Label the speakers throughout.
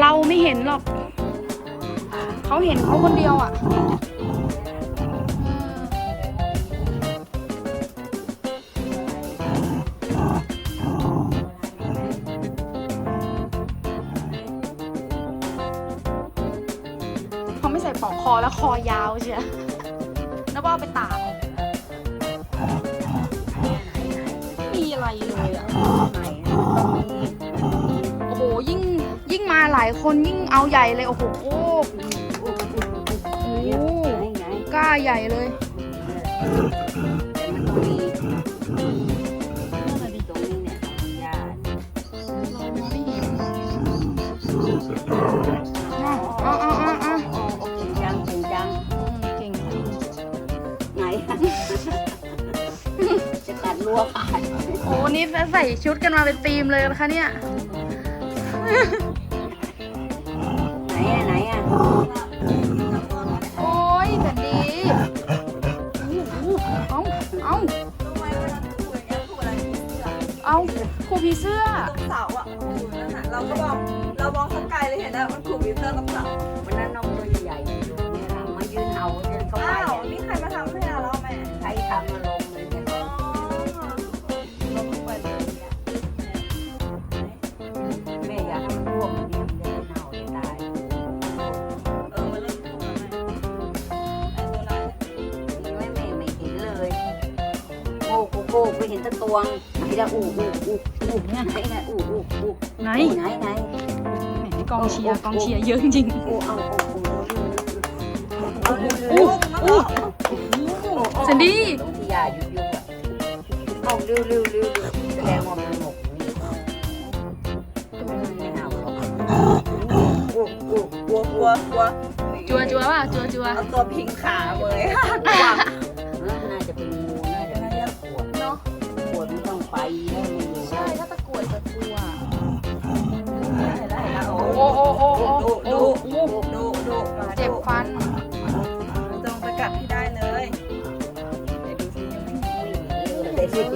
Speaker 1: เราไม่เห็นหรอก เขาเห็นเขาคนเดียวอะ ส่ปลอกคอแล้วคอยาวเชียวแล้วก็เอาไปตากไม่มีอะไรเลยอะโอ้โหยิ่งยิ่งมาหลายคนยิ่งเอาใหญ่เลย โอ้โหโอ้โหกล้าใหญ่เลย
Speaker 2: จะตัดรั้วขาด
Speaker 1: โอ้นี่ใส่ชุดกันมาเป็นธีมเลยนะคะเนี่ย
Speaker 2: ไหนอะไหนอะ
Speaker 1: โอ้ยแต่ดีเอาเอา
Speaker 3: รู้ไหมเวลาคุยอย่างเงี้ยคุยอะไรผีเสื้อ
Speaker 1: เอาครูผีเสื้อ
Speaker 3: ตรงเสาอะคุยนั่นน่ะเราก็มองเรามองสักไกลเลยเห็นนะมันคุยผีเสื้อตรงเสา
Speaker 2: โกกไปเห็นตะตวงไหนละอู้อู้อู้อู้ไหนไหนอู้อู้อู้
Speaker 1: ไหน
Speaker 2: ไหนไหน
Speaker 1: กองเชียร์กองเชียร์เยอะจริง
Speaker 2: อู้เอาเอาเอา
Speaker 3: เอาเร็วๆเอาเร็วๆ
Speaker 1: ๆสันดี้
Speaker 2: ตรงที่ยายุบยุบอ่เอาเร็วเร็วเร็วแสดงว่ามันหมกไม่เห่าหรอกอู้อู้
Speaker 3: กลัวกลัวกลัว
Speaker 1: จัวจัวป่ะจัวจัว
Speaker 3: เอาตัวพิงขาเลย
Speaker 1: เจ็บฟัน
Speaker 3: จงไปกัดให้ได้เลยเดี๋ยวดูซิยังไม่เห็น
Speaker 2: แต่
Speaker 1: เฮ้
Speaker 2: ที่
Speaker 1: ย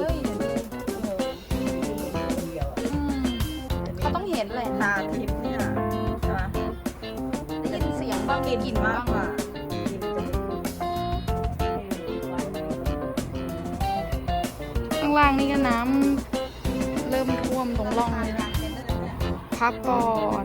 Speaker 2: ติด
Speaker 3: เดียว
Speaker 1: อืมเขาต้องเห็นเลย
Speaker 3: ตาทิพย์เนี่ยใช่ไหม
Speaker 1: ได้ยินเสียงบ้างมีกลิ่น
Speaker 3: มา
Speaker 1: บ้ากง
Speaker 3: กว่า
Speaker 1: ข้างล่างนี่ก็น้ำเริ่มท่วมตรงร่องเลยนะพักก่อน